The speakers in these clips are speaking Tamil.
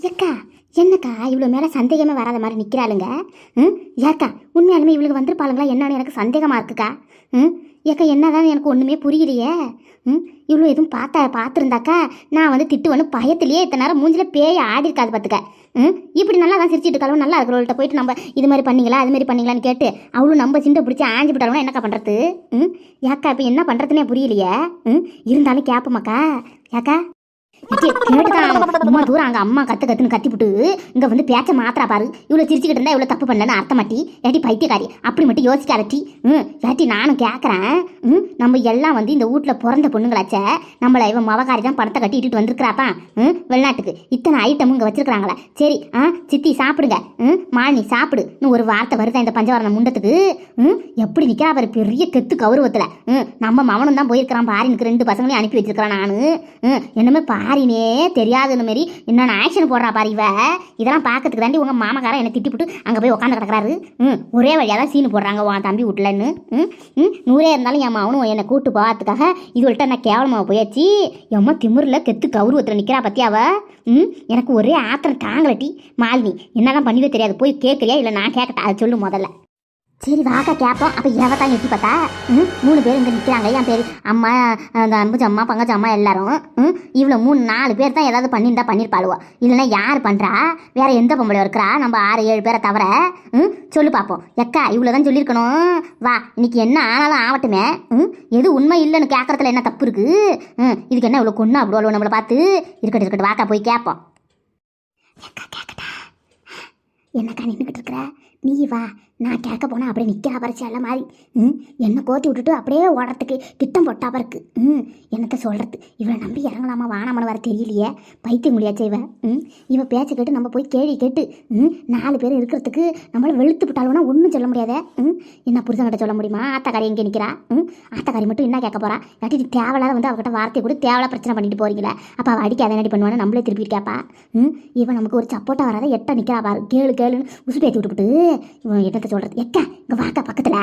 ஏக்கா என்னக்கா இவ்வளோ மேலே சந்தேகமே வராத மாதிரி நிற்கிறாளுங்க ம்? ஏக்கா உண்மையாலுமே இவளுக்கு வந்திருப்பாளுங்களா என்னன்னு எனக்கு சந்தேகமாக இருக்குக்கா? ம்? ஏக்கா என்னதான் எனக்கு ஒன்றுமே புரியலையே. ம்? இவ்வளோ எதுவும் பார்த்தா பார்த்துருந்தாக்கா நான் வந்து திட்டுவேன்னு பயத்துலேயே இத்தனை நேரம் மூஞ்சில பேய ஆடி இருக்காது பார்த்துக்க ம்? இப்படி நல்லா தான் சிரிச்சிட்டு இருக்காலும் நல்லா இருக்கிறவள்கிட்ட போயிட்டு நம்ம இது மாதிரி பண்ணீங்களா அது மாதிரி பண்ணிங்களான்னு கேட்டு அவளும் நம்ம சிண்டை பிடிச்சி ஆஞ்சு விட்டாலும் என்னக்கா பண்ணுறது ம்? ஏக்கா இப்போ என்ன பண்ணுறதுனே புரியலையே. ம்? இருந்தாலும் கேட்போமாக்கா ஏக்கா? கேட்டுதான் தூரம் அங்க அம்மா கத்து கத்துன்னு கத்திப்புட்டு இங்க வந்து பேச்ச மாத்திரா பாரு. இவ்வளவு சிரிச்சுக்கிட்டு இருந்தா இவ்வளவு தப்பு பண்ணலன்னு அர்த்தமாட்டி ஏட்டி பைத்தியக்காரி? அப்படி மட்டும் யோசிக்காதட்டி ம் ஏட்டி நானும் கேட்கறேன் ம் நம்ம எல்லாம் வந்து இந்த வீட்ல பிறந்த பொண்ணுங்களாச்சே. நம்மள இவன் மவகாரி தான் பணத்தை கட்டி இட்டுட்டு வந்திருக்கிறாப்பா. ம் வெளிநாட்டுக்கு. இத்தனை ஐட்டமும் இங்க வச்சிருக்காங்களே சரி ஆ சித்தி சாப்பிடுங்க. ம் மாலினி சாப்பிடு. இன்னும் ஒரு வார்த்தை வருதா இந்த பஞ்சவரண முண்டத்துக்கு? ம் எப்படி நிக்கிறா பாரு பெரிய கெத்து கௌரவத்துல. ம் நம்ம மவனும் தான் போயிருக்கிறான் பாரு. எனக்கு ரெண்டு பசங்களையும் அனுப்பி வச்சிருக்கிறான் நானு. ம் என்னமே பாரினே தெரியாதுன்னு மாரி என்னென்ன ஆக்ஷன் போடுறா பாரு இவ. இதெல்லாம் பார்க்கறதுக்கு தாண்டி உங்கள் மாமக்காரன் என்னை திட்டிப்புட்டு அங்கே போய் உட்காந்து கிடக்குறாரு. ம் ஒரே வழியாக தான் சீனு போடுறாங்க உன் தம்பி விட்லன்னு ம் ம் நூறே இருந்தாலும் என் மாவனும் என்னை கூட்டு போகிறதுக்காக இதுவள்கிட்ட நான் கேவலமாக போயாச்சு. எம்மா திமுறில் கெத்து கௌரவத்தில் நிற்கிறா பத்தியாவ ம் எனக்கு ஒரே ஆத்திரம் தாங்கலட்டி மாலினி என்னெல்லாம் பண்ணிவே தெரியாது. போய் கேட்குறியா? இல்லை நான் கேட்கட்டா? அதை சொல்லு முதல்ல. சரி வாக்கா கேட்போம் அப்போ எவ தான் எட்டி பார்த்தா? ம் மூணு பேர் இங்கே நிற்கிறாங்க என் பேர் அம்மா அந்த அம்புஜ அம்மா பங்கஜ அம்மா எல்லாரும். ம் இவ்வளோ மூணு நாலு பேர் தான் ஏதாவது பண்ணியிருந்தா பண்ணியிருப்பாளுவோ. இல்லைன்னா யார் பண்ணுறா வேற எந்த பொம்பளை இருக்கிறா? நம்ம ஆறு ஏழு பேரை தவிர. ம் சொல்லு பார்ப்போம் எக்கா இவ்வளோ தான் சொல்லியிருக்கணும். வா இன்னைக்கு என்ன ஆனாலும் ஆகட்டுமே ம் எது உண்மை இல்லைன்னு கேட்கறதுல என்ன தப்பு இருக்குது ம் இதுக்கு என்ன இவ்வளோ கொண்டு அவ்வளோ நம்மளை பார்த்து? இருக்கட்டும் இருக்கட்டும் வாக்கா போய் கேட்போம் என்னக்கா நின்றுக்கிட்டு இருக்கிற? நீ வா நான் கேட்க போனால் அப்படியே நிற்கிறா பறிச்சு எல்லா மாதிரி ம் என்னை கோத்தி விட்டுட்டு அப்படியே ஓடுறதுக்கு திட்டம் போட்டா பருக்கு ம் என்னத்த சொல்கிறது இவளை நம்பி இறங்கலாமா? வானாமனு வர தெரியலையே. பைத்தியம் முடியாச்சே இவன் ம் இவன் பேச்சை கேட்டு நம்ம போய் கேள்வி கேட்டு ம் நாலு பேர் இருக்கிறதுக்கு நம்மளை வெளுத்து விட்டாலும்னா ஒன்றும் சொல்ல முடியாத ம் என்ன புருஷங்கிட்ட சொல்ல முடியுமா? ஆத்தாக்காரி எங்கே நிற்கிறா ம் ஆத்தாக்காரி மட்டும் என்ன கேட்க போகிறா இல்லாட்டி தேவையில்லாத வந்து அவகிட்ட வார்த்தை கூட தேவையில்ல பிரச்சனை பண்ணிட்டு போகிறீங்களே அப்போ அவள் அடிக்க அதை நடி பண்ணுவானு நம்மளே திருப்பி கேட்பா ம் இவன் நமக்கு ஒரு சப்போட்டா வராத எட்ட நிற்கிறா பாரு கேளு கேளுன்னு உசு பேத்தி விட்டுவிட்டு இவன் என்னத்தை சொல்றது? எக்க? இங்க வாக்கா பக்கத்துல.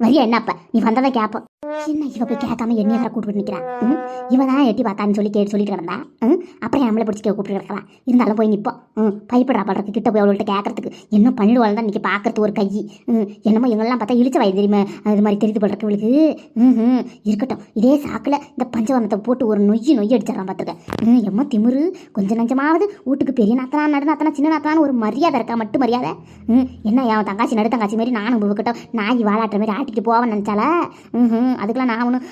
வரியா என்ன அப்ப? நீ வந்ததான் கேப்போம். என்ன இவ போய் கேட்காம என்னைய வர கூப்பிட்டு நிக்கிறா? ம்? தான் எட்டி பார்த்தான்னு சொல்லி கேட்டு சொல்லிட்டு கிடந்தா? அப்புறம் நம்மளை பிடிச்சி கூப்பிட்டு கிடக்கலாம் இருந்தாலும் போய் நிப்போம். ம்? பயப்படுறா படுறதுக்கு கிட்ட போய் அவள்கிட்ட கேட்கறதுக்கு என்ன பண்ணிடுவாள் தான் இன்னைக்கு பார்க்கறது ஒரு கை என்னமோ எங்கெல்லாம் பார்த்தா இழிச்ச வயது தெரியுமா. அது மாதிரி தெரிந்து படுறதுக்கு இவளுக்கு. ம் இருக்கட்டும். இதே சாக்கில் இந்த பஞ்சவர்ணத்தை போட்டு ஒரு நொய்யி நொய்யி அடிச்சிடலாம் பார்த்துருக்கேன் ம்? எம்மா திமிரு. கொஞ்சம் நஞ்சமாவது. வீட்டுக்கு பெரிய நாத்தனா நடு நாத்தனா சின்ன நாத்தனான்னு ஒரு மரியாதை இருக்கா? மட்டும் மரியாதை. ம்? என்ன என் தங்காச்சி நடு தங்காச்சி மாதிரி நானும் உங்ககிட்ட நாய் வாழாட்டுற மாதிரி ஆட்டிட்டு போவேன்னு நினச்சால ம் ம் அதுக்கெல்லாம் நான் ஒன்றும்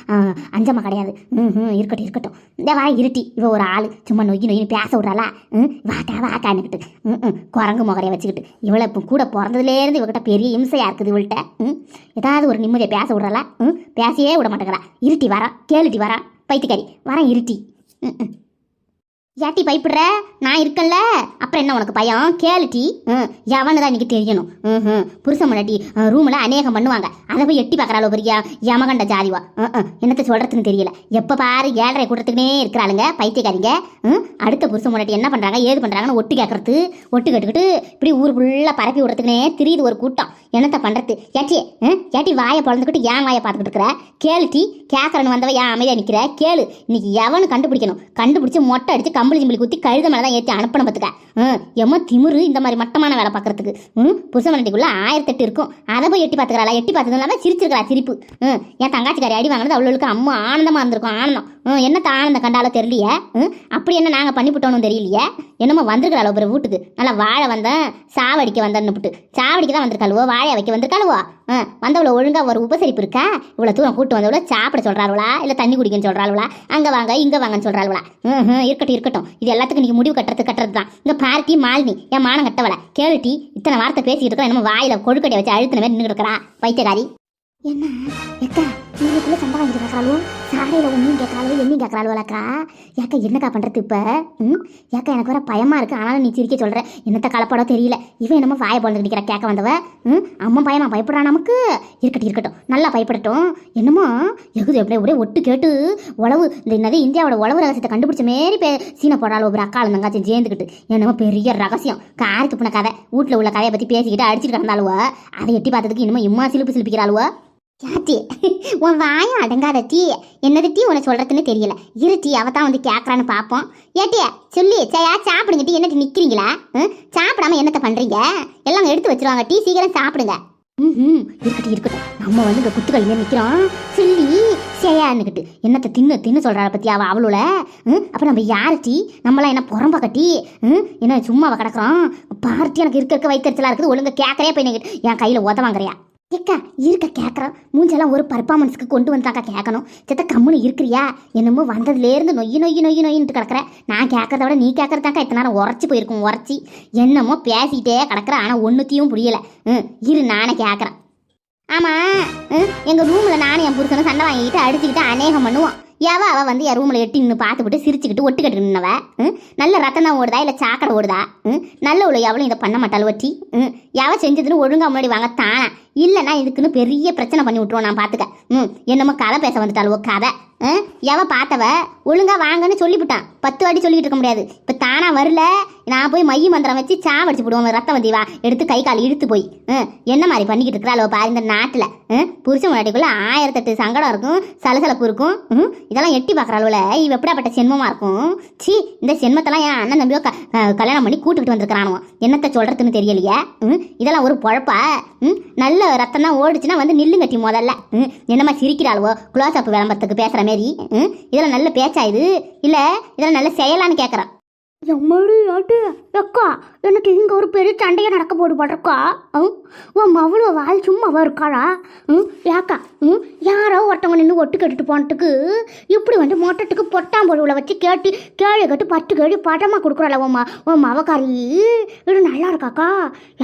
அஞ்சம்மா கிடையாது. ம் ம் இருக்கட்டும் இருக்கட்டும். இந்த வா இருட்டி இவ ஒரு ஆள் சும்மா நொய்யி நொய்யின்னு பேச விட்றாளா? ம் வாக்கா வாக்கான்னுக்கிட்டு ம் ம் குரங்கு முகரையை வச்சுக்கிட்டு. இவளை இப்போ கூட பிறந்ததுலேருந்து இவகிட்ட பெரிய இம்சையாக இருக்குது இவள்கிட்ட. ம் ஏதாவது ஒரு நிம்மதியை பேச விட்றாளா? ம் பேசியே விட மாட்டேங்கிறா. இருட்டி வரா கேளுட்டி வரா பைத்தியக்காரி. வரேன் இருட்டி. ம் ம் ஏட்டி பயப்படுற? நான் இருக்கல அப்புறம் என்ன உனக்கு பயம்? கேளுட்டி ம் எவனு தான் இன்னைக்கு தெரியணும்? ம் ம் புருஷன் முன்னாடி ரூமில் அநேகம் பண்ணுவாங்க. அதை போய் எட்டி பார்க்குறாளோ பெரியா? யமகண்ட ஜாதிவா ம் என்னத்தை சொல்கிறதுன்னு தெரியல. எப்போ பாரு ஏழரை கூட்டத்துக்குனே இருக்கிறாளுங்க. பைத்தியக்காரிங்க. ம் அடுத்த புருஷன் முன்னாடி என்ன பண்ணுறாங்க ஏது பண்ணுறாங்கன்னு ஒட்டு கேட்கறது ஒட்டு கேட்டுக்கிட்டு இப்படி ஊர் ஃபுல்லாக பரப்பி விடுறதுக்குனே தெரியுது ஒரு கூட்டம். என்னத்த பண்ணுறது ஏட்டி ம் ஏட்டி வாயை பிறந்துக்கிட்டு ஏன் வாயை பார்த்துக்கிட்டு இருக்கிற? கேளுட்டி கேட்கறன்னு வந்தவ ஏன் அமைதியாக நிற்கிற கேளு. இன்னைக்கு எவனு கண்டுபிடிக்கணும்? கண்டுபிடிச்சி மொட்டை அடிச்சு கம்பளி சிம்பிளி குத்தி கழுத மேலே தான் ஏற்றி அனுப்பணும் பார்த்துக்க ம் எம்ம திமிரு இந்த மாதிரி மட்டமான வேலை பார்க்கறதுக்கு ம் புருஷமண்டிக்குள்ள ஆயிரத்தெட்டு இருக்கும். அதை போய் எட்டி பார்த்துக்கிறாளா எட்டி பார்த்தது இல்லாமல் சிரிச்சிருக்கிறா சிரிப்பு. ம் என் தங்காச்சிக்காரி அடி வாங்கினது அவ்வளோக்கு அம்மா ஆனந்தமாக இருந்திருக்கும். ஆனந்தம். ம் என்னத்த ஆனந்தம் கண்டாலோ தெரியலையே? ம் அப்படி என்ன நாங்கள் பண்ணிவிட்டோன்னு தெரியலையே? என்னமோ வந்திருக்கிறாளோ ஒரு வீட்டுக்கு. நல்லா வாழை வந்தேன் சாவடிக்க வந்தேன்னு விட்டு சாவடிக்க தான் வந்திருக்காளுவோ? வாழை வைக்க வந்திருக்காளுவோ? ஆ வந்தவளோ ஒழுங்கா ஒரு உபசரிப்பு இருக்கா? இவ்வளோ தூரம் கூட்டு வந்தவளோ சாப்பிட சொல்கிறாளுவளா இல்லை தண்ணி குடிக்கன்னு சொல்கிறாளுவளா அங்கே வாங்க இங்கே வாங்கன்னு சொல்கிறாளுவளா ம் ம், இருக்கட்டும் இருக்கட்டும். இது எல்லாத்துக்கும் நீங்கள் முடிவு கட்டுறது கட்டுறது தான். இந்த பார்ட்டி மாலினி என் மானம் கட்டவளை. கேளுட்டி இத்தனை வார்த்தை பேசிக்கிட்டு இருக்கா என்னமோ வாயில் கொழுக்கட்டை வச்சு அழுத்தின மாதிரி நின்று இருக்கிறா வைத்தியகாரி என்ன? எக்கா இவங்களுக்குள்ள சண்டை வாங்கி கேட்கறாளோ சாரையில் ஒன்றும் கேட்கறாளோ என்னையும் கேட்கறாளோலக்கா ஏக்கா என்னக்கா பண்ணுறது இப்போ? ம்? ஏக்கா எனக்கு வர பயமாக இருக்கு. ஆனாலும் நீ சிரிக்க சொல்கிற என்னத்த கலப்படம் தெரியல. இவன் என்னமோ வாய போல நிற்கிற கேட்க வந்தவ. ம்? அம்மா பயமா பயப்படுறா நமக்கு. இருக்கட்டும் இருக்கட்டும். நல்லா பயப்படட்டும். என்னமோ? எகுது எப்படி ஒரே ஒட்டு கேட்டு உழவு இந்த என்னது இந்தியாவோட உழவு ரகசியத்தை கண்டுபிடிச்ச மாரி பே சீனை போடாலும் ஒரு அக்கா தங்காச்சும் சேர்ந்துக்கிட்டு என்னமோ பெரிய ரகசியம். காரி துப்புன கதை. வீட்டில் உள்ள கதையை பற்றி பேசிக்கிட்டு அடிச்சுட்டு கிடந்தாளுவ. அதை எட்டி பார்த்ததுக்கு இன்னமும் இம்மா சிலுப்பு சிலுப்பிக்கிறாளுவ. யாத்தி உன் வாயம் அடங்காத டீ. என்னது டீ உன சொல்றதுன்னு தெரியல. இரு டீ அவ தான் வந்து கேட்கறான்னு பார்ப்போம் ஏட்டியா சொல்லி சையா சாப்பிடுங்க டீ. என்னட்டு நிக்கிறீங்களா? ம்? சாப்பிடாம என்னத்த பண்றீங்க? எல்லாம் எடுத்து வச்சிருவாங்க. டீ சீக்கிரம் சாப்பிடுங்க. ம் இருக்கட்டும் இருக்கட்டும். நம்ம வந்து இந்த குத்துக்கல்ல நிற்கிறோம் சொல்லி சேயான்னுக்கிட்டு என்னத்தை தின்னு தின்னு சொல்றாள பத்தி அவள் அவளோட? ம் அப்போ நம்ம யார் டீ? நம்மளாம் என்ன புறம்ப கட்டி ம் என்ன சும்மாவ கிடக்குறோம்? பார்ட்டி எனக்கு இருக்க இருக்க வைத்தறிச்சலாக இருக்குது. ஒழுங்கு கேட்கறே போய் என் கையில் உத வாங்குறியா? ஏக்கா இருக்க கேட்குறோம் மூஞ்செல்லாம் ஒரு பர்ஃபார்மன்ஸ்க்கு கொண்டு வந்தாக்கா கேட்கணும் சித்த கம்முன்னு இருக்கிறியா? என்னமோ வந்ததுலேருந்து நொய்யி நொய்யி நொய்யி நொய்யின்ட்டு கிடக்குற. நான் கேட்கறத விட நீ கேட்கறதாக்கா இத்தனை நேரம் உரைச்சி போயிருக்கும் உரைச்சி. என்னமோ பேசிக்கிட்டே கிடக்குற ஆனால் ஒன்றுத்தையும் புரியலை. ம் இரு நானே கேட்குறேன் ஆமாம் எங்கள் ரூமில் நானும் என் புருஷனும் சண்டை வாங்கிக்கிட்டு அடிச்சுக்கிட்டு அநேகம் பண்ணுவோம் எவ அவள் வந்து என் ரூமில் எட்டி நின்று பார்த்துக்கிட்டு சிரிச்சுக்கிட்டு ஒட்டுக்கிட்டு நின்னவ? ம் நல்ல ரத்தம் தான் ஓடுதா இல்லை சாக்கடை ஓடுதா? ம் நல்ல உள்ள எவளும் இதை பண்ண மாட்டாள் ஒட்டி. ம் எவ செஞ்சதுன்னு ஒழுங்கா முன்னாடி வாங்க தானா? இல்லைன்னா இதுக்குன்னு பெரிய பிரச்சனை பண்ணி விட்ருவோம் நான் பார்த்துக்க ம் என்னமோ கதை பேச வந்துட்டாள் கதை. எவ பார்த்தவ? ஒழுங்காக வாங்கன்னு சொல்லிவிட்டான். பத்து வாட்டி சொல்லிக்கிட்டு இருக்க முடியாது. இப்போ தானாக வரல. நான் போய் மைய மந்திரம் வச்சு சாவடிச்சு போடுவோம் ரத்தம் வந்தீவா? எடுத்து கை கால் இழுத்து போய். என்ன மாதிரி பண்ணிக்கிட்டு இருக்கிறாளோ பாரு இந்த நாட்டில். புருஷன் முன்னாடிக்குள்ள ஆயிரத்தெட்டு சங்கடம் இருக்கும் சலசலப்பு இருக்கும். ம், இதெல்லாம் எட்டி பார்க்குறாளுல இவ எப்படியாப்பட்ட சென்மமாக இருக்கும்? சி இந்த சென்மத்தெல்லாம் என் அண்ணன் தம்பியோ க- கல்யாணம் பண்ணி கூட்டுக்கிட்டு வந்திருக்கிறானுவோ. என்னத்தை சொல்கிறதுன்னு தெரியலையே? ம், இதெல்லாம் ஒரு பொழப்பா? ம், நல்ல ரத்தம் தான் ஓடுச்சுன்னா வந்து நில்லுங்கட்டி முதல்ல. ம், என்னம்மா சிரிக்கிறாளுவோ? குளோஸ் அப் விளம்பரத்துக்கு பேசுகிற மாரி. ம், இதெல்லாம் நல்ல பேச்சா இது? இல்லை இதெல்லாம் நல்ல செயலான்னு கேட்குறான் எம்மடி ஆட்டு அக்கா எனக்கு இங்கே ஒரு பெரிய சண்டையை நடக்க போடு படுறக்கா உன் அவ்வளோ வாழ் சும்மாவா இருக்காளா? ம்? ஏக்கா ம்? யாரோ ஒருத்தவங்க நின்று ஒட்டு கட்டிட்டு போனதுக்கு இப்படி வந்து மொட்டத்துக்கு பொட்டாம்பொழுவில் வச்சு கேட்டு கேள்வி கட்டு பத்து கேள்வி படமாக கொடுக்குறாள் உன் உன் மவக்காரி? இது நல்லா இருக்காக்கா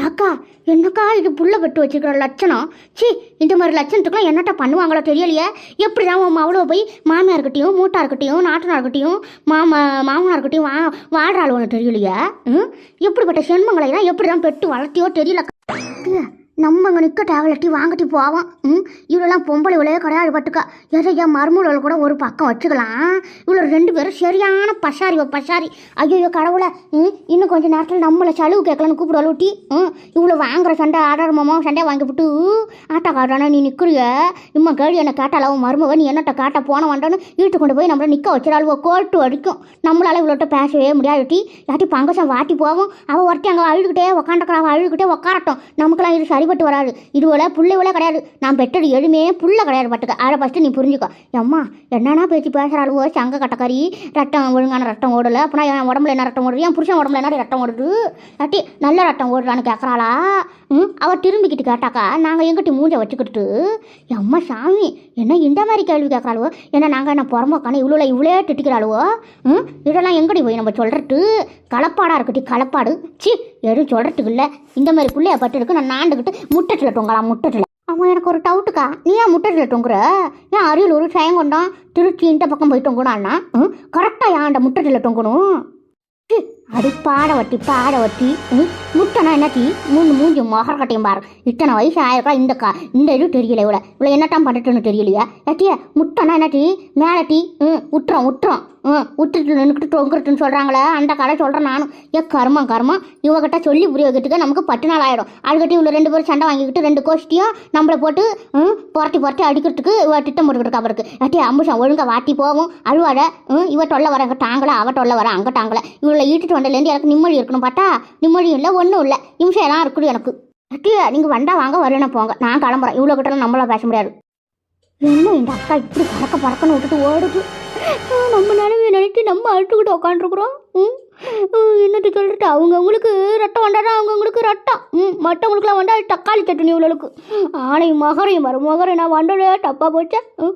ஏக்கா என்னக்கா இது புள்ள பெட்டு வச்சுருக்கிற லட்சணம்? சி இந்த மாதிரி லட்சணத்துக்குலாம் என்னட்ட பண்ணுவாங்களோ தெரியலையே. எப்படி தான் உன் அவ்வளோ போய் மாமியார்கிட்டையும் மூட்டார்கிட்டையும் நாட்டனார்கிட்டையும் மாமா மாமனார்கிட்டையும் வா வாழ்றாளுவனு தெரியலையே? ம்? எப்படிப்பட்ட செண்மங்களை எல்லாம் எப்படி தான் பெட்டு வளர்த்தியோ தெரியல. நம்ம அங்கே நிற்க டேவலட்டி வாங்கிட்டு போவோம். ம் இவ்வளோலாம் பொம்பளை இவ்வளோ கிடையாது பட்டுக்கா எதை என் கூட ஒரு பக்கம் வச்சுக்கலாம்? இவ்வளோ ரெண்டு பேரும் சரியான பஷாரி பஷாரி ஐயோ கடவுளை. ம் இன்னும் கொஞ்சம் நேரத்தில் நம்மளை சலுவு கேட்கலன்னு கூப்பிடுவாள் ஊட்டி ம் இவ்வளோ வாங்குற சண்டை ஆடாரமாமோ சண்டை வாங்கிவிட்டு ஆட்டா நீ நிற்கிறிய இம்மா கேள்வி என்ன கேட்டால உன் மருமக நீ என்னட்ட காட்ட போன வண்டோன்னு வீட்டு கொண்டு போய் நம்மளை நிற்க வச்சிடாளுவோ கோர்ட்டு அடிக்கும். நம்மளால் இவ்வளோட்ட பேசவே முடியாது டி. யாட்டி பங்கசம் வாட்டி போவோம் அவள் ஒருத்தி அங்கே அழுதுகிட்டே உக்காண்டக்கிறா அவள் அழுதுகிட்டே உக்காரட்டும். நமக்குலாம் இது சரி அடிபட்டு வராது. இதுவோல புள்ளைவள கிடையாது. நான் பெற்றது எதுவுமே புள்ள கிடையாது பட்டுக்க அதை ஃபஸ்ட்டு நீ புரிஞ்சுக்கோ. அம்மா என்னன்னா பேச்சு பேசுகிறாளுவோ சங்க கட்டக்கறி ரத்தம் ஒழுங்கான ரத்தம் ஓடலை. அப்படின்னா என் உடம்புல என்ன ரத்தம் ஓடுது? என் புருஷன் உடம்புல என்ன ரத்தம் ஓடுது? அட்டி நல்ல ரத்தம் ஓடுறான்னு கேட்குறாளா ம் அவள் திரும்பிக்கிட்டு கேட்டாக்கா நாங்கள் எங்கிட்ட மூஞ்ச வச்சுக்கிட்டு? அம்மா சாமி என்ன இந்த மாதிரி கேள்வி கேட்குறாளுவோ? என்ன நாங்கள் என்ன புறம்போக்கான இவ்வளோ இவ்வளோ திட்டிக்கிறாளுவோ? ம்? இதெல்லாம் எங்கடி போய் நம்ம சொல்கிறது கலப்பாடாக இருக்கட்டி களப்பாடு சி எதுவும் சொல்கிறதுக்கு இல்லை. இந்த மாதிரி பிள்ளைய பட்டு நான் நாண்டுக்கிட்டு முட்டத்தில் தொங்கலாம் முட்டத்தில் அவன் எனக்கு ஒரு டவுட்டுக்கா நீ ஏன் முட்டத்தில் தொங்குற? ஏன் அரியலூர் சேங்கொண்டம் திருச்சி இந்த பக்கம் போய் தொங்குனான்னா ம்? கரெக்டாக ஏன்டா முட்டத்தில் தொங்கணும்? அது அடி பாட வட்டி பாட வட்டி என்ன மூணு மூஞ்சி மொகர் கட்டையும் பாரு. இத்தனை வயசு ஆயிருக்கா இந்த கா இந்த இது தெரியல இவ்வளோ இவ்வளோ என்னட்டான் பண்ணிட்டுன்னு தெரியலையா. ஏட்டியா முட்டனா என்ன டீ மேலே டீ ம் விட்டுறோம் விட்டுறோம் ம் உற்றுட்டு நின்றுட்டு தொங்குறதுன்னு சொல்கிறாங்களே அந்த கடை சொல்கிறேன் நானும். ஏ கர்மம் கர்மம். இவகிட்ட சொல்லி புரிய வைக்கிறதுக்கு நமக்கு பத்து நாள் ஆயிடும். அதுக்கிட்டே இவ்வளோ ரெண்டு பேரும் சண்டை வாங்கிக்கிட்டு ரெண்டு கோஷ்டியும் நம்மளை போட்டு ம் புரட்டி புரட்டி அடிக்கிறதுக்கு இவ திட்டம் போட்டுக்கிட்டு அவருக்கு ஏட்டி அம்புஷம் ஒழுங்காக வாட்டி போவோம். அழுவாட ம் இவ தொல்லை வர அங்கே டாங்களா அவ தொல்லை வர அங்கே டாங்கல இவளை ஈட்டுட்டு வண்டிலேருந்து எனக்கு நிம்மதி இருக்கணும் பார்த்தா நிம்மதி இல்லை ஒன்றும் இல்லை. நிமிஷம் எல்லாம் எனக்கு. அட்டியா நீங்கள் வண்டா வாங்க வரணும் போங்க. நான் கிளம்புறேன். இவ்வளோ கிட்ட நம்மளால் பேச முடியாது. என்ன இந்த அக்கா இப்படி பறக்க பறக்கன்னு விட்டுட்டு ஓடுது. நம்ம நிலமையை நினைத்து நம்ம அழுத்துக்கிட்டு உக்காந்துருக்குறோம். ம்? ம், சொல்லிட்டு அவங்கவுங்களுக்கு ரட்டம் வண்டா அவங்கவுங்களுக்கு ரட்டம் ம் மற்றவங்களுக்குலாம் வண்டா தக்காளி சட்னி இவ்வளோக்கு ஆனையும் மகரையும் வரும் மகரை நான் வண்டலே டப்பா போச்சேன் ம்?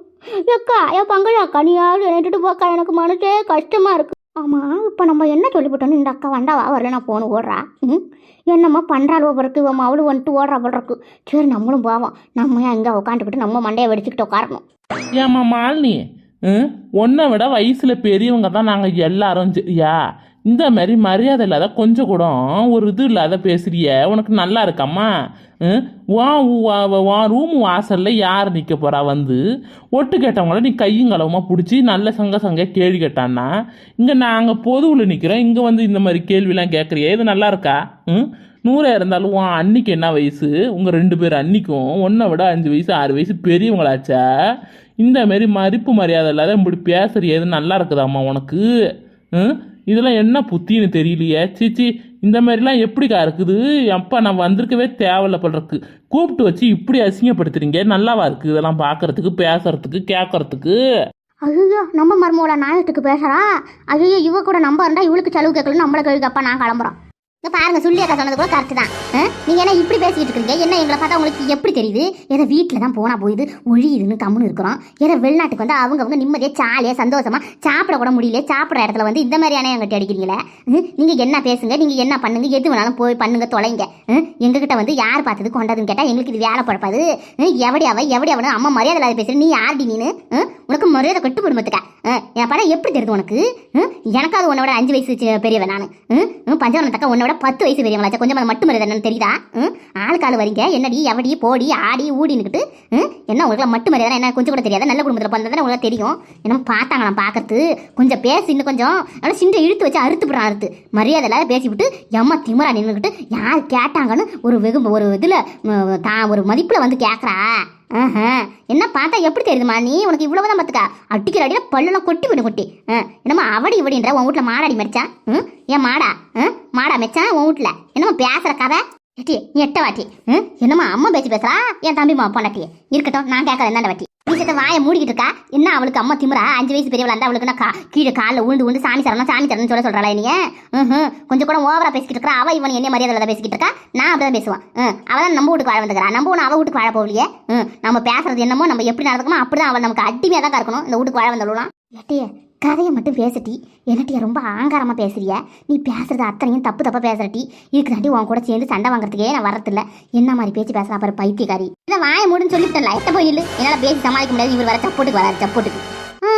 அக்கா என் பங்காளி கனியாவது நினைட்டுட்டு போக்கா. எனக்கு மனசே கஷ்டமாக இருக்குது ஆமாம் இப்போ நம்ம என்ன சொல்லிவிட்டோன்னு இந்த அக்கா வண்டாவா வரல நான் போன ஓடுறா. ம்? என்னம்மா பண்ணுறாள் பிறகு இவன் அவளும் வந்துட்டு ஓடுறா போடுறக்கு சரி நம்மளும் போவோம். நம்ம ஏன் இங்கே உட்காந்துக்கிட்டு நம்ம மண்டையை வெடிச்சுக்கிட்டு உட்காரணும் ஏம்மா மாலினி? ம்? உன்னை விட வயசில் பெரியவங்க தான் நாங்கள் எல்லாரும் சரியா இந்த மாதிரி மரியாதை இல்லாத கொஞ்சம் கூட ஒரு இது இல்லாத பேசுறிய. உனக்கு நல்லா இருக்காம்மா? ம் வா வா ரூம் வாசலில் யார் நிற்க போகிறா வந்து? ஒட்டு கேட்டவங்கள நீ கையும் களவுமா பிடிச்சி நல்ல சங்க சங்க கேள்வி கேட்டான்னா இங்கே நாங்கள் பொதுவில் நிற்கிறோம் இங்கே வந்து இந்த மாதிரி கேள்விலாம் கேட்குறியே இது நல்லா இருக்கா? ம் நூறாக இருந்தாலும் உன் அன்னைக்கு என்ன வயசு? உங்கள் ரெண்டு பேர் அன்னைக்கும் ஒன்றை விட அஞ்சு வயசு ஆறு வயசு பெரியவங்களாச்சா. இந்த மாதிரி மதிப்பு மரியாதை இல்லாத இப்படி பேசுறிய. நல்லா இருக்குதாம்மா உனக்கு? ம்? இதெல்லாம் என்ன புத்தின்னு தெரியலையே. சீச்சி இந்த மாதிரிலாம் எப்படிக்கா இருக்குது? அப்பா நான் வந்திருக்கவே தேவையில்ல பண்றதுக்கு கூப்பிட்டு வச்சு இப்படி அசிங்கப்படுத்துறீங்க. நல்லாவா இருக்கு? இதெல்லாம் பார்க்கறதுக்கு பேசுறதுக்கு கேட்கறதுக்கு ஐயோ நம்ம மர்மோட நாயத்துக்கு பேசுறா? ஐயோ இவ கூட நம்ப இருந்தா இவளுக்கு செலவு கேட்கலன்னு நம்மள கேட்கப்பா நான் கிளம்புறோம். பாருங்க சொல்லி அக்கா சொன்னது கூட கரெக்ட் தான். நீங்க என்ன இப்படி பேசிட்டு இருக்கீங்க? என்ன எங்களை பார்த்தா உங்களுக்கு எப்படி தெரியுது? ஏதோ வீட்டில் தான் போனா போயிது ஒழியுதுன்னு கம்முன்னு இருக்கிறோம். ஏதோ வெளிநாட்டுக்கு வந்து அவங்க அவங்க நிம்மதியாக ஜாலியாக சந்தோஷமா சாப்பிட கூட முடியல சாப்பிட்ற இடத்துல வந்து இந்த மாதிரியான எங்கிட்ட அடிக்கிறீங்களே? நீங்க என்ன பேசுங்க நீங்க என்ன பண்ணுங்க எது வேணாலும் போய் பண்ணுங்க தொலைங்க. எங்ககிட்ட வந்து யார் பார்த்தது கொண்டதுன்னு கேட்டா எங்களுக்கு இது வேலை பழப்பாது. ம்? எவடி அவ எவடி அவனு அம்மா மரியாதை இல்லாத பேசுற நீ யார்டி நீனு? உனக்கு மரியாதை கட்டு குடும்பத்துக்கா என் படம் எப்படி தெரியுது உனக்கு? ம்? எனக்காவது உன்னோட விட அஞ்சு வயசு பெரியவன் நான். பஞ்சவரண தக்கா விட பத்து வயசு பெரியவங்களாச்சா கொஞ்சம் அது மட்டும் மரியாதை தெரியுதா? ம்? ஆளுக்கு ஆள் வரீங்க. என்னடி எவடி போடி ஆடி ஊடினுக்கிட்டு ம்? என்ன உங்களுக்கு மட்டும் மரியாதை? என்ன கொஞ்சம் கூட தெரியாது? நல்ல குடும்பத்தில் பிறந்ததானே உங்களுக்கு தெரியும்? என்ன பார்த்தாங்களாம் பார்க்கறது. கொஞ்சம் பேசி இன்னும் கொஞ்சம். ஆனால் சிண்டை இழுத்து வச்சு அறுத்து போடுறான் அறுத்து. மரியாதை இல்லாத பேசிவிட்டு எம்மா திமிரா நின்றுக்கிட்டு யார் கேட்டாங்கன்னு ஒரு வெகு ஒரு இதில் தான் ஒரு மதிப்பில் வந்து கேட்குறா ஆஹா என்ன பார்த்தா எப்படி தெரியுதுமா? நீ உனக்கு இவ்வளவுதான் பார்த்துக்கா அடிக்கிற அடியில் பல்லெல்லாம் கொட்டி விடும் கொட்டி. என்னம்மா அவடி இவடின்ற? உன் வீட்டில் மாடாடி மறிச்சா ம்? ஏன் மாடா? ம் மாடா மெச்சான்? உன் வீட்டில் என்னம்மா பேசுகிற கதை? எட்டி எட்ட வாட்டி. ம்? என்னம்மா அம்மா பேச்சு பேசுகிறா என் தம்பி மா பொண்டாட்டி? இருக்கட்டும் நான் கேட்கறது என்னென்ன வாட்டி? விஷயத்த வாயை மூடிக்கிட்டு இருக்கா? என்ன அவளுக்கு அம்மா திமுறா? அஞ்சு வயசு பெரியவளா இருந்தா அவளுக்கு நான் கீழே காலில் உழுந்து உழுந்து சாமி சரணம் சாமி சரணம் சொல்ல சொல்றாளா நீ ம் கொஞ்சம் கூட ஓவரா பேசிக்கிட்டு இருக்கா? அவ இவன் என்ன மரியாதை பேசிக்கிட்டு இருக்கா? நான் அப்படிதான் பேசுவான். ம். அவள் தான் நம்ம வீட்டுக்கு வாழ வந்துக்கிறா நம்ம ஒன்று அவள் வீட்டுக்கு வாழ போகலையே. ம். நம்ம பேசுறது என்னமோ நம்ம எப்படி நடக்கணுமோ அப்படிதான் அவள் நமக்கு அடிமையாக தான் இருக்கணும் இந்த வீட்டுக்கு வாழ வந்தவளாம் எட்டியே கதையை மட்டும் பேசட்டி என்னட்டியா ரொம்ப ஆங்காரமாக பேசுறிய? நீ பேசுறது அத்தனையும் தப்பு தப்பாக பேசுறட்டி இதுக்கு உன் கூட சேர்ந்து சண்டை வாங்குறதுக்கே நான் வரதில்ல. என்ன மாதிரி பேச்சு பேசுறா பாரு பைத்தியக்காரி. இதை வாய முடின்னு சொல்லிவிட்டல எட்ட போய் இல்லை என்னால் பேசி சமாளிக்க முடியாது. இவர் வர சப்போட்டுக்கு வராது சப்போட்டுக்கு ஆ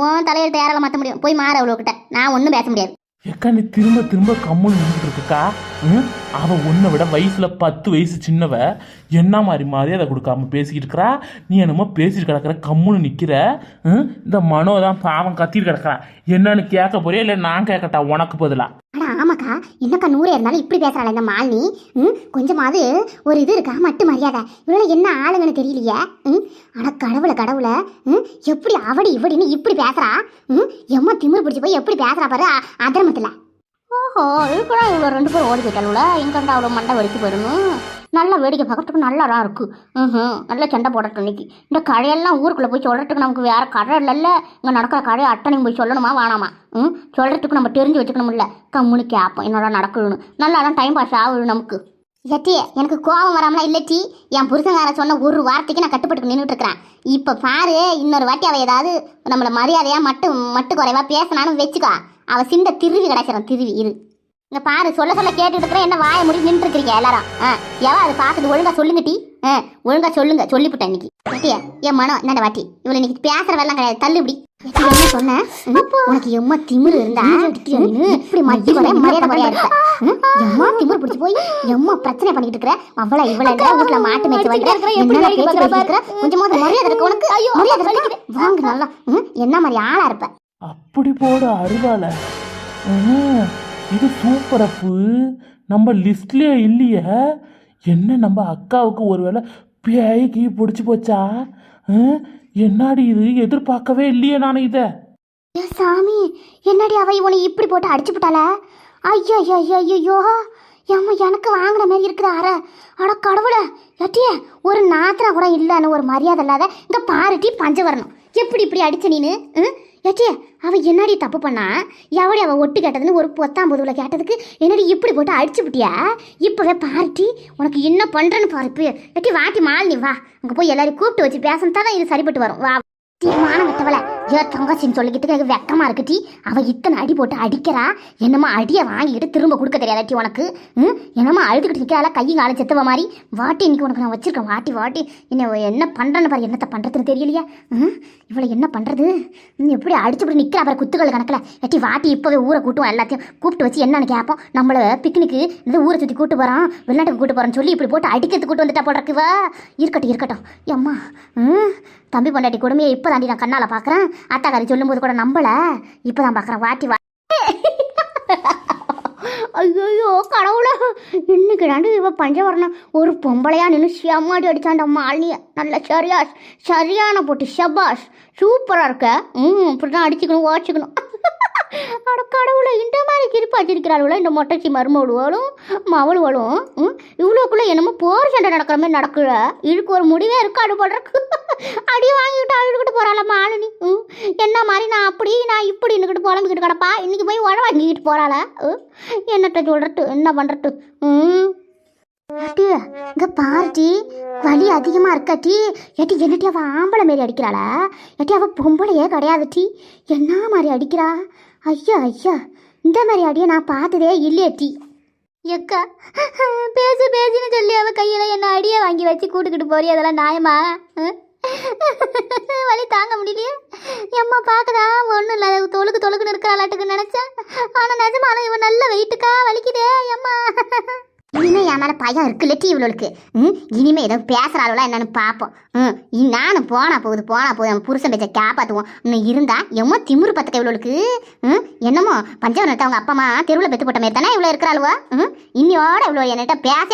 உன் தலையில் யாரால மாற்ற முடியும்? போய் மாற அவ்வளோ நான் ஒன்றும் பேச முடியாது. எக்கா நீ திரும்ப திரும்ப கம்முன்னு நின்றுட்டு இருக்கா ம்? அவ உன்னை விட வயசுல பத்து வயசு சின்னவ. என்ன மாதிரி மரியாதை கொடுக்காம பேசிக்கிட்டு இருக்கிறா நீ என்னமோ பேசிட்டு கிடக்குற கம்முன்னு நிக்கிற. ம்? இந்த மனோ தான் பாவம் கத்திட்டு கிடக்குறான் என்னன்னு கேட்க போறியா? இல்லை நான் கேட்கட்டா உனக்கு பதிலா? ஆமாக்கா. என்னக்கா நூறு இருந்தாலும் இப்படி பேசுறாள் இந்த மாலினி? ம்? கொஞ்சமாவது ஒரு இது இருக்கா? மட்டு மரியாதை. இவ்வளோ என்ன ஆளுங்கன்னு தெரியலையே? ம்? ஆனால் கடவுளை கடவுளை. ம்? எப்படி அவடி இவடின்னு இப்படி பேசுறா? ம்? எம்மா திமிர் பிடிச்சி போய் எப்படி பேசுறா பாரு? அ- அதர்மத்தில். ஓஹோ இதுக்குலாம் இவ்வளோ ரெண்டு பேரும் ஓடி போயிட்டாளுல எங்கண்டா அவ்வளோ மண்டை வெடிச்சு போயிடணும். நல்லா வேடிக்கை பார்க்கறதுக்கு நல்லா தான் இருக்குது ம் நல்லா சண்டை போடட்டும் இன்னைக்கு. இந்த கடையெல்லாம் ஊருக்குள்ளே போய் சொல்கிறதுக்கு நமக்கு வேற கடை இல்லைல்ல. இங்கே நடக்கிற கடையை அட்டனையும் போய் சொல்லணுமா வேணாமா? ம் சொல்கிறதுக்கு நம்ம தெரிஞ்சு வச்சுக்கணும்ல கம்முன்னு கேட்போம் என்னோட நடக்கணும் நல்லா தான் டைம் பாஸ் ஆகுது நமக்கு. எட்டி எனக்கு கோபம் வராமலாம் இல்லட்டி என் புருஷங்கார சொன்ன ஒரு வார்த்தைக்கு நான் கட்டுப்பட்டு நின்றுட்டு இருக்கிறேன் இப்போ பாரு இன்னொரு வாட்டி அவள் ஏதாவது நம்மளை மரியாதையாக மட்டு மட்டு குறைவா பேசினான்னு வச்சுக்கா. அவள் சிந்த திருவி கிடச்சிடும் திருவி இரு. இங்க பாரு சொல்ல சொல்ல கேட்டுட்டு இருக்கிறேன் என்ன வாயை முடி நின்று இருக்கிறீங்க எல்லாரும்? ஆ எவ அது பார்க்குது ஒழுங்கா சொல்லுங்க டி. ஆ ஒழுங்கா சொல்லுங்க சொல்லிவிட்டேன் இன்னைக்கு. எட்டியா என் மனம் என்னடா வாட்டி இவளை இன்னைக்கு பேசுற வெள்ளம் கிடையாது தள்ளு இப்படி. என்ன சொன்ன? உனக்கு எம்மா திமிரு இருந்தா? இப்படி மட்டி மரியாதை குறையா இருப்ப ம், எம்மா திமிரு பிடிச்சி போய் எம்மா பிரச்சனை பண்ணிட்டு இருக்கிற? அவள இவள வீட்டுல மாட்டு மேய்ச்சி இருக்கிற கொஞ்சமாவது மரியாதை இருக்கு உனக்கு. மரியாதை இருக்கு. வாங்க நல்லா. ம், என்ன மாதிரி ஆளா இருப்ப? அப்படி போட அருவால ம், இது சூப்பர் அப்பு. நம்ம லிஸ்ட்லேயே இல்லையே. என்ன நம்ம அக்காவுக்கு ஒருவேளை பேய்க்கு பிடிச்சி போச்சா? என்னாடி இது? எதிர்பார்க்கவே இல்லையே நான் இதை. ஏ சாமி என்னடி அவ இவனை இப்படி போட்டு அடிச்சு விட்டாள ஐயோ ஐயோ ஐயோ ஏம்மா எனக்கு வாங்கின மாதிரி இருக்குது அற. அட கடவுளே எட்டிய ஒரு நாத்திரம் கூட இல்லைன்னு ஒரு மரியாதை இல்லாத இங்கே பாருட்டி பஞ்சம் வரணும் எப்படி இப்படி அடிச்ச நீனு ம்? எட்டியே அவ என்னடி தப்பு பண்ணா? எவடி அவள் ஒட்டு கேட்டதுன்னு ஒரு பொத்தாம் பொதுவில் கேட்டதுக்கு என்னடி இப்படி போட்டு அடிச்சு விட்டியா இப்பவே பார்ட்டி உனக்கு என்ன பண்ணுறேன்னு பாரு இப்போ வாட்டி மாலினி வா. அங்கே போய் எல்லாரையும் கூப்பிட்டு வச்சு பேசணும். தான் இது சரிப்பட்டு வரும். வா தீர்மானம் விட்டவள ஏ தங்கச்சின்னு சொல்லிக்கிட்டு எனக்கு வெக்கமா இருக்குட்டி அவ இத்தனை அடி போட்டு அடிக்கிறா. என்னம்மா அடியை வாங்கிட்டு திரும்ப கொடுக்க தெரியாதாட்டி உனக்கு? ம்? என்னம்மா அழுதுகிட்டு நிற்கிறாளா கையும் கால செத்துவ மாதிரி? வாட்டி இன்னைக்கு உனக்கு நான் வச்சிருக்கேன் வாட்டி வாட்டி. என்ன என்ன பண்றேன்னு பாரு என்னத்த பண்றதுன்னு தெரியலையா? ம்? இவளை என்ன பண்றது? எப்படி அடிச்சு அடிச்சுப்படி நிற்கிறா பாரு குத்துக்கள் கணக்கில். எட்டி வாட்டி இப்போவே ஊரை கூட்டுவோம் எல்லாத்தையும். கூப்பிட்டு வச்சு என்னன்னு கேட்போம் நம்மள பிக்னிக்கு இந்த ஊரை சுற்றி கூட்டு போகிறோம் வெளிநாட்டுக்கு கூட்டு போகிறோன்னு சொல்லி இப்படி போட்டு அடிக்கிறதுக்கு கூட்டு வந்துட்டா போடுறக்குவா இருக்கட்டும் இருக்கட்டும். அம்மா ம்? தம்பி பொண்டாட்டி கொடுமையை இப்போ தாண்டி நான் கண்ணால் பார்க்குறேன் அத்தாக்காரி சொல்லும்போது கூட நம்பலை. இப்போ தான் பார்க்குறேன் வாட்டி. வா ஐயோ கடவுளா. இன்னைக்கு தாண்டி இவ பஞ்சவரணம். ஒரு பொம்பளையா நின்று செம்மாடி அடிச்சாண்ட மாலினிய. நல்ல சரியா சரியான போட்டு ஷபாஷ் சூப்பராக இருக்க. ம் இப்படி தான் அடிச்சுக்கணும் வாட்சிக்கணும் அட கடவுளை இந்த மாதிரி கிருப்பு வச்சிருக்கிறாளுல இந்த மொட்டைச்சி மருமவளும் மவளுவளும் ம்? என்னமோ போர் சண்டை நடக்கிற மாதிரி நடக்கல இதுக்கு ஒரு முடிவே இருக்காது போல இருக்கு. அடி வாங்கிட்டு அழுதுகிட்டு போறாள மாலினி ம்? என்ன மாதிரி நான் அப்படி நான் இப்படி இன்னுக்கிட்டு புலம்பிக்கிட்டு கிடப்பா? இன்றைக்கி போய் உழ வாங்கிக்கிட்டு போகிறாளா ம்? சொல்கிறது என்ன பண்ணுறது ம்? ஏட்டி இங்க பாருட்டி வலி அதிகமா இருக்காட்டி. ஏட்டி என்னட்டி அவ ஆம்பளை மாரி அடிக்கிறாளா? ஏட்டி அவ பொம்பளையே கிடையாது டி என்ன மாதிரி அடிக்கிறா? ஐயா ஐயா. இந்த மாதிரி அடியை நான் பார்த்ததே இல்லையே டி எக்கா பேசு பேசுன்னு சொல்லி அவ கையில் என்ன அடியை வாங்கி வச்சு கூட்டுக்கிட்டு போறிய அதெல்லாம் நியாயமா? வழி வலி தாங்க முடியலையே. எம்மா பார்க்கதா? ஒன்றும் இல்லை தொழுக்கு தொழுக்குன்னு இருக்கிறாளாட்டுக்கு நினச்சேன் ஆனால் நிஜமாலும் இவன் நல்ல வெயிட்டுக்கா வலிக்குதே எம்மா. இனிமே என் மேலே பயம் இருக்குல்ல டி இவளுக்கு. ம்? இனிமே ஏதோ பேசுகிறாளா என்னன்னு பார்ப்போம் ம். நானும் போனா போகுது போனா போகுது. நம்ம புருஷன் பேச்சை காப்பாற்றுவோம் இன்னும் இருந்தா எம்மோ திமுரு பத்துக்க இவளுக்கு. ம்? என்னமோ பஞ்சவனத்தை அவங்க அப்பா அம்மா தெருவில் பெற்று போட்ட மாதிரி தானே இவ்வளோ இருக்கிறாளுவா? ம்? இன்னியோட இவ்வளோ என்கிட்ட பேச